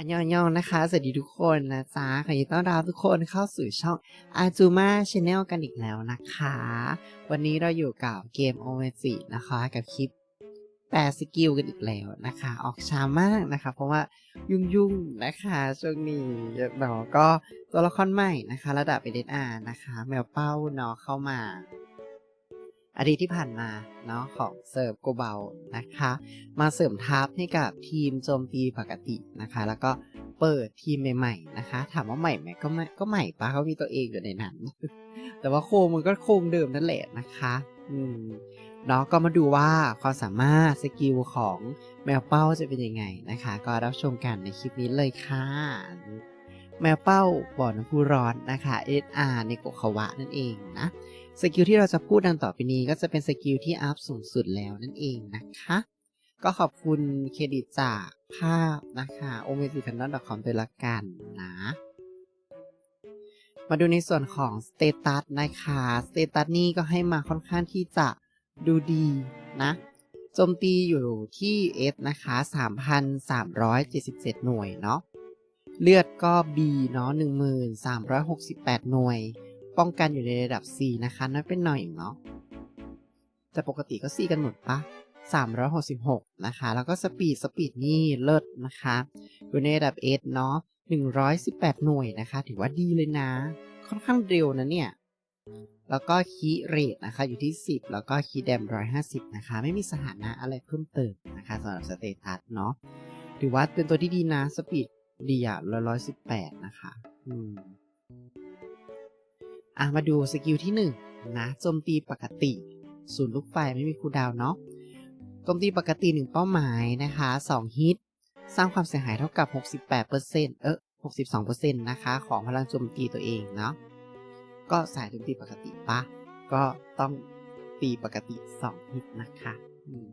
อันยองยองนะคะ สวัสดีทุกคนนะจ๊ะขอยินต้อนรับทุกคนเข้าสู่ช่อง a z u m a Channel กันอีกแล้วนะคะ วันนี้เราอยู่กับเกม o m e g i นะคะ กับคลิปแปลสกิลกันอีกแล้วนะคะ ออกช้ามากนะคะ เพราะว่ายุ่งยุ่งๆนะคะช่วงนี้เนาะก็ตัวละครใหม่นะคะ ระดับเอเดอานะคะ แมวเป้าเนาะเข้ามา อาทิตย์ที่ผ่านมาเนาะของเซิร์ฟโกเบานะคะ มาเสริมทัพให้กับทีมโจมตีปกตินะคะ แล้วก็เปิดทีมใหม่ๆนะคะ ถามว่าใหม่ไหมก็ไม่ก็ใหม่ปะเขามีตัวเองอยู่ในนั้น แต่ว่าโครงมันก็โครงเดิมนั่นแหละนะคะ อืมเนาะก็มาดูว่าความสามารถสกิลของแมวเป้าจะเป็นยังไงนะคะ ก็รับชมกันในคลิปนี้เลยค่ะ แมวเป้าบ่อน้ำพุร้อนนะคะ SR ในโกคาวะนั่นเองนะสกิลที่เราจะพูดดังต่อไปนี้ก็จะเป็นสกิลที่อัพสูงสุดแล้วนั่นเองนะคะ ก็ขอบคุณเครดิตจากภาพนะคะ o m e g i c a n o n c o m ด้วยละกันนะ มาดูในส่วนของสเตตัสนะคะสเตตัสนี่ก็ให้มาค่อนข้างที่จะดูดีนะโจมตีอยู่ที่ S นะคะ 3,377 หน่วยเนาะ เลือดก็ B เนาะ1,368 หน่วย ป้องกันอยู่ในระดับ C นะคะนั่นเป็นหน่อยเนาะแต่ปกติก็ C กันหมดปะ366 นะคะ แล้วก็สปีด สปีดนี่เลิศนะคะ อยู่ในระดับ S เนาะ118 หน่วยนะคะ ถือว่าดีเลยนะ ค่อนข้างเร็วนะเนี่ย แล้วก็คีเรทนะคะ อยู่ที่ 10 แล้วก็คีย์แดม 150 นะคะ ไม่มีสถานะอะไรเพิ่มเติมนะคะสำหรับสเตตัสเนาะถือว่าเป็นตัวที่ดีนะ สปีด ดีอะ118นะคะ อืม อะ มาดูสกิลที่1นะ โจมตีปกติศูนย์ลูกไฟไม่มีคูดาวเนาะ โจมตีปกติ1เป้าหมายนะคะ2ฮิต สร้างความเสียหายเท่ากับ68%เออ62%นะคะ ของพลังโจมตีตัวเองเนาะ ก็สายโจมตีปกติปะ ก็ต้องตีปกติ2ฮิตนะคะ อืม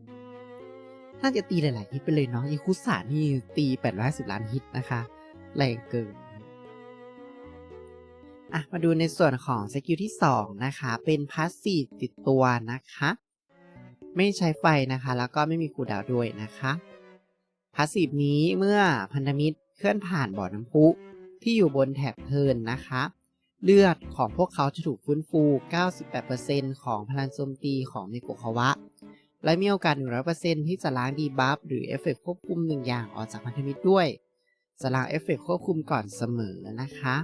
น่าจะตีหลาย ๆ ฮิตไปเลยเนาะยีคุสานี่ตี850ล้านฮิตนะคะแรงเกินอะมาดูในส่วนของสกิลที่ 2 นะคะ เป็นพาสซีฟติดตัวนะคะ ไม่ใช้ไฟนะคะ แล้วก็ไม่มีคูดาวด้วยนะคะพาสซีฟนี้เมื่อพันธมิตรเคลื่อนผ่านบ่อน้ำพุที่อยู่บนแถบเทินนะคะ เลือดของพวกเขาจะถูกฟื้นฟู 98%ของพลังโจมตีของเนโกคาวะ และมีโอกาส 100%ที่จะล้างดีบัฟหรือเอฟเฟกควบคุมหนึ่งอย่างออกจากพันธมิตรด้วย จะล้างเอฟเฟกควบคุมก่อนเสมอนะคะ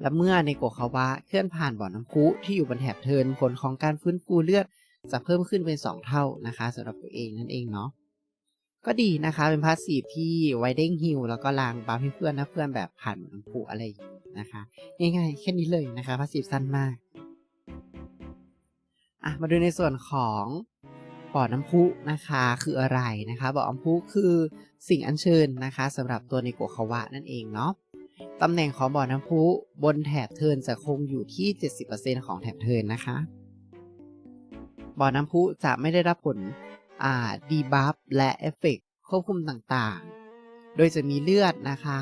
และเมื่อในโกคาวะเคลื่อนผ่านบ่อน้ำพุที่อยู่บนแถบเทินผลของการฟื้นฟูเลือดจะเพิ่มขึ้นเป็น 2 เท่านะคะสำหรับตัวเองนั่นเองเนาะก็ดีนะคะเป็นพาสซีฟที่ไวเด้งฮิลแล้วก็ล้างบัฟให้เพื่อนนะเพื่อนแบบผ่านบ่อน้ำพุอะไรนะคะง่ายๆแค่นี้เลยนะคะพาสซีฟสั้นมาก อะมาดูในส่วนของบ่อน้ำพุนะคะคืออะไรนะคะบ่อน้ำพุคือสิ่งอัญเชิญนะคะสำหรับตัวในโกคาวะนั่นเองเนาะตำแหน่งของบ่อน้ำพุบนแถบเทินจะคงอยู่ที่ 70%ของแถบเทินนะคะบ่อน้ำพุจะไม่ได้รับผลอ่าดีบัฟและเอฟเฟกควบคุมต่างๆ โดยจะมีเลือดนะคะ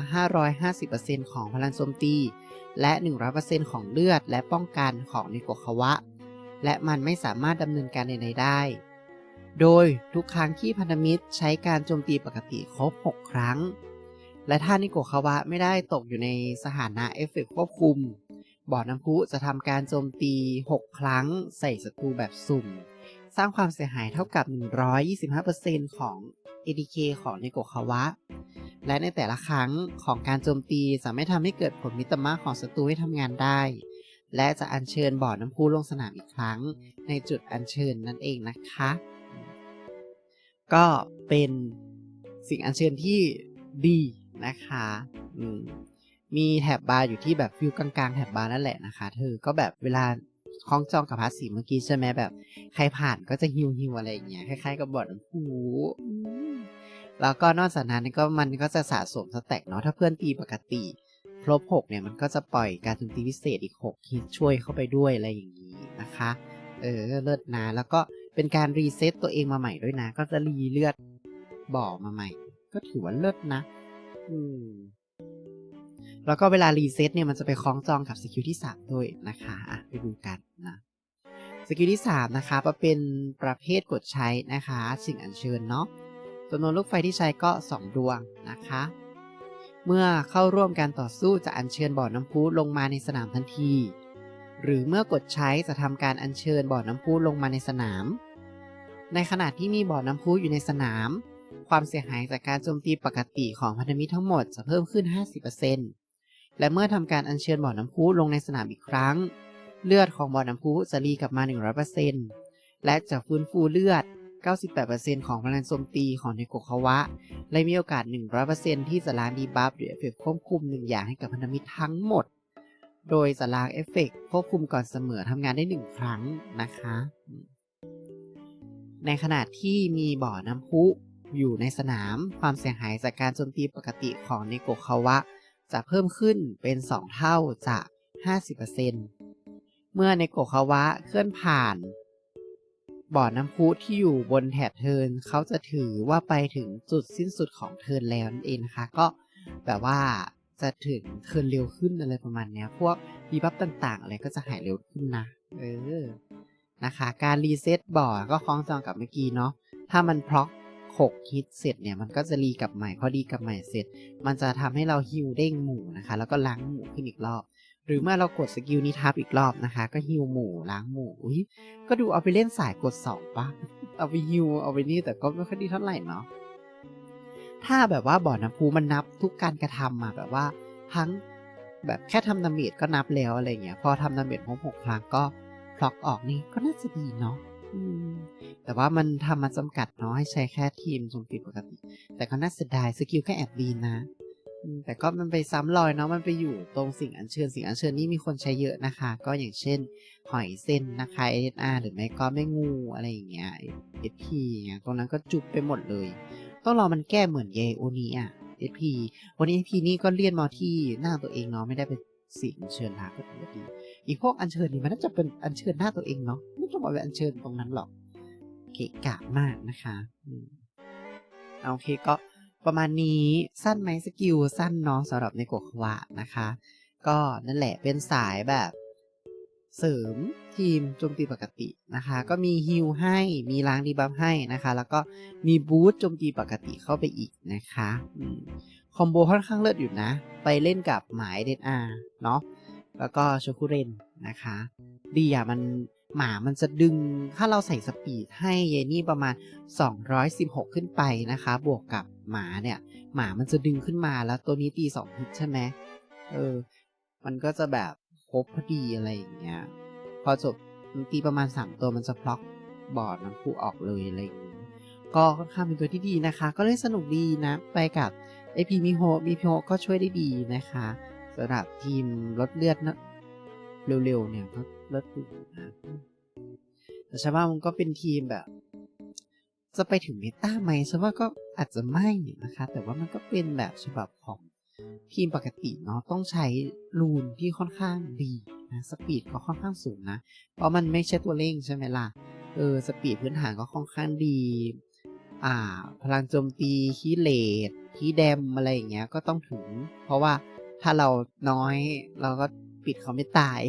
550%ของพลังโจมตี และ 100%ของเลือดและป้องกันของนิโกคาวะ และมันไม่สามารถดำเนินการใดๆได้ โดยทุกครั้งที่พันธมิตรใช้การโจมตีปกติครบ 6 ครั้ง และถ้านิโกคาวะไม่ได้ตกอยู่ในสถานะเอฟเฟกควบคุม บ่อน้ำพุจะทำการโจมตี 6 ครั้งใส่ศัตรูแบบสุ่ม สร้างความเสียหายเท่ากับ 125%ของ ADK ของนิโกคาวะ และในแต่ละครั้งของการโจมตีจะไม่ทำให้เกิดผลมิตรมาของศัตรูให้ทำงานได้ และจะอัญเชิญบ่อน้ำพุลงสนามอีกครั้ง ในจุดอัญเชิญนั่นเองนะคะ ก็เป็นสิ่งอัญเชิญที่ดีนะคะมมีแถบบาร์อยู่ที่แบบฟิวกลางๆแถบบาร์นั่นแหละนะคะ เธอก็แบบเวลาคล้องจองกับพาสีเมื่อกี้ใช่ไหมแบบ ใครผ่านก็จะฮิวฮิวอะไรอย่างเงี้ยคล้ายๆกับบ่อน้ำพูอืมแล้วก็นอกจากนั้นก็มันก็จะสะสมสแต็กเนาะถ้าเพื่อนตีปกติ ครบ 6 เนี่ยมันก็จะปล่อยการโจมตีพิเศษอีก6ฮิตช่วยเข้าไปด้วยอะไรอย่างนี้นะคะ เออเลิศนะแล้วก็เป็นการรีเซ็ตตัวเองมาใหม่ด้วยนะ ก็จะรีเลือดบ่อมาใหม่ ก็ถือว่าเลิศนะ อืมแล้วก็เวลารีเซ็ตเนี่ยมันจะไปคล้องจองกับสกิลที่ 3 ด้วยนะคะอะไปดูกันนะสกิลที่ 3 นะคะเป็นประเภทกดใช้นะคะ สิ่งอัญเชิญเนาะจำนวนลูกไฟที่ใช้ก็ 2 ดวงนะคะ เมื่อเข้าร่วมการต่อสู้จะอัญเชิญบ่อน้ำพุลงมาในสนามทันที หรือเมื่อกดใช้จะทำการอัญเชิญบ่อน้ำพุลงมาในสนาม ในขณะที่มีบ่อน้ำพุอยู่ในสนาม ความเสียหายจากการโจมตีปกติของพันธมิตรทั้งหมดจะเพิ่มขึ้น 50%และเมื่อทำการอัญเชิญบ่อน้ำพุลงในสนามอีกครั้ง เลือดของบ่อน้ำพุจะรีกลับมา 100%และจะฟื้นฟูเลือด 98%ของพลังโจมตีของเนโกคาวะ และมีโอกาส 100%ที่จะล้างดีบัฟหรือเอฟเฟกต์ควบคุมหนึ่งอย่างให้กับพันธมิตรทั้งหมด โดยจะล้างเอฟเฟกต์ควบคุมก่อนเสมอทำงานได้หนึ่งครั้งนะคะ ในขณะที่มีบ่อน้ำพุอยู่ในสนาม ความเสียหายจากการโจมตีปกติของเนโกคาวะ จะเพิ่มขึ้นเป็น 2 เท่าจาก 50%เมื่อเนโกคาวะเคลื่อนผ่าน บ่อน้ำพุที่อยู่บนแถบเทินเขาจะถือว่าไปถึงจุดสิ้นสุดของเทินแล้วนั่นเองนะคะ ก็แบบว่าจะถึงเทินเร็วขึ้นอะไรประมาณเนี้ย พวกดีบัฟต่างๆ อะไรก็จะหายเร็วขึ้นนะ เออ นะคะ การรีเซ็ตบ่อก็คล้องจองกับเมื่อกี้เนาะ ถ้ามันพล็อก6ฮิตเสร็จเนี่ยมันก็จะรีกลับใหม่พอดีกลับใหม่เสร็จ มันจะทำให้เราฮิวเด้งหมู่นะคะ แล้วก็ล้างหมู่ขึ้นอีกรอบ หรือเมื่อเรากดสกิลนี้ทับอีกรอบนะคะ ก็ฮิวหมู่ล้างหมู่อุ้ยก็ดูเอาไปเล่นสายกดสองปะเอาไปฮิวเอาไปนี่แต่ก็ไม่ค่อยดีเท่าไหร่เนาะถ้าแบบว่าบ่อน้ำพุมันนับทุกการกระทำมาแบบว่าทั้งแบบแค่ทำดาเมจก็นับแล้วอะไรเงี้ย พอทำดาเมจครบหกครั้งก็พล็อกออกนี่ก็น่าจะดีเนาะแต่ว่ามันทำมาจำกัดเนาะให้ใช้แค่ทีมโจมตีปกติ แต่ก็น่าเสียดายสกิลก็แอบดีนะ แต่ก็มันไปซ้ำรอยเนาะมันไปอยู่ตรงสิ่งอัญเชิญสิ่งอัญเชิญนี่มีคนใช้เยอะนะคะ ก็อย่างเช่น หอยเส้นนะคะ SR หรือไม่ก็ไม่งูอะไรอย่างเงี้ย SP อย่างเงี้ยตรงนั้นก็จุบไปหมดเลย ต้องรอมันแก้เหมือนเยโอนี้อะ SP วันนี้ SP นี่ก็เลี่ยนมาที่หน้าตัวเองเนาะไม่ได้เป็นสิ่งอัญเชิญหาก็ถือว่าดีอีกพวกอัญเชิญนี่มันน่าจะเป็นอัญเชิญหน้าตัวเองเนาะไม่ต้องมาเป็นอัญเชิญตรงนั้นหรอกเกะกะมากนะคะเอาโอเคก็ ประมาณนี้สั้นไหมสกิลสั้นเนาะสำหรับในกะควะนะคะ ก็นั่นแหละเป็นสายแบบเสริมทีมโจมตีปกตินะคะ ก็มีฮิลให้มีล้างดีบัฟให้นะคะ แล้วก็มีบูสต์โจมตีปกติเข้าไปอีกนะคะอคอมโบค่อนข้างเลิศอยู่นะ ไปเล่นกับหมายเดนอาเนาะแล้วก็โชคุเรนนะคะ ดีอะมัน หมามันจะดึงถ้าเราใส่สปีดให้เยนี่ประมาณ 216 ขึ้นไปนะคะ บวกกับหมาเนี่ย หมามันจะดึงขึ้นมาแล้วตัวนี้ตีสองฮิตใช่ไหมเออ มันก็จะแบบครบพอดีอะไรอย่างเงี้ย พอจบตีประมาณ 3 ตัวมันจะพล็อกบอร์ดน้ำพุออกเลยอะไรอย่างงี้ก็ค่อนข้างเป็นตัวที่ดีนะคะ ก็เล่นสนุกดีนะ ไปกับไอพีมิโฮมีพีโฮก็ช่วยได้ดีนะคะสำหรับทีมลดเลือดนะ เร็วๆเนี่ยก็เลิศอยู่นะแต่ฉันว่ามันก็เป็นทีมแบบ จะไปถึงเมตาไหมฉันว่าก็อาจจะไม่นะคะ แต่ว่ามันก็เป็นแบบฉบับของทีมปกติเนาะต้องใช้รูนที่ค่อนข้างดีนะสปีดก็ค่อนข้างสูงนะ เพราะมันไม่ใช่ตัวเร่งใช่ไหมล่ะเออสปีดพื้นฐานก็ค่อนข้างดี อ่า พลังโจมตีคีเลดคีแดมอะไรอย่างเงี้ยก็ต้องถึง เพราะว่าถ้าเราน้อยเราก็ ปิดเขาไม่ตาย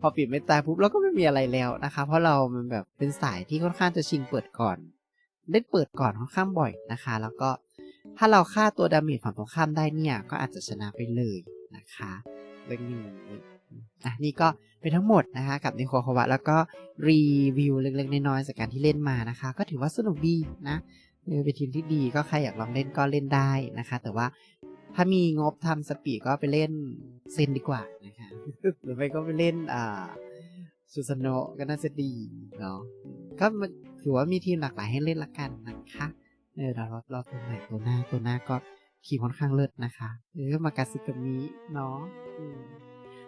พอปิดไม่ตายปุ๊บเราก็ไม่มีอะไรแล้วนะคะ เพราะเรามันแบบเป็นสายที่ค่อนข้างจะชิงเปิดก่อน เล่นเปิดก่อนค่อนข้างบ่อยนะคะ แล้วก็ถ้าเราฆ่าตัวดาเมจฝั่งตรงข้ามได้เนี่ย ก็อาจจะชนะไปเลยนะคะเรื่องนี้อะนี่ก็เป็นทั้งหมดนะคะกับนิโคลควะแล้วก็รีวิวเล็กๆน้อยๆจากการที่เล่นมานะคะ ก็ถือว่าสนุกดีนะเออเป็นทีมที่ดีก็ใครอยากลองเล่นก็เล่นได้นะคะ แต่ว่า ถ้ามีงบทำสปีก็ไปเล่นเซนดีกว่านะคะหรือไม่ก็ไปเล่นอ่าซูซานโนก็น่าจะดีเนาะก็มันถือว่ามีทีมหลากหลายให้เล่นละกันนะคะเออเราเราตัวใหม่ตัวหน้าตัวหน้าก็ทีมค่อนข้างเลิศนะคะเออมากระซิกับนี้เนาะ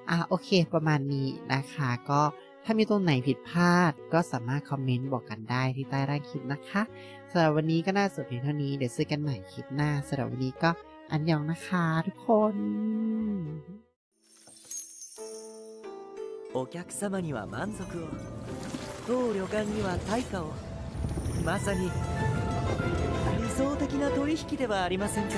อะโอเคประมาณนี้นะคะ ก็ถ้ามีตรงไหนผิดพลาด ก็สามารถคอมเมนต์บอกกันได้ที่ใต้ร่างคลิปนะคะสำหรับวันนี้ก็น่าสุดเพียงเท่านี้เดี๋ยวซื้อกันใหม่คลิปหน้าสำหรับวันนี้ก็ อันยองนะคะทุกคน お客様には満足を当旅館には対価をまさに理想的な取引ではありませんか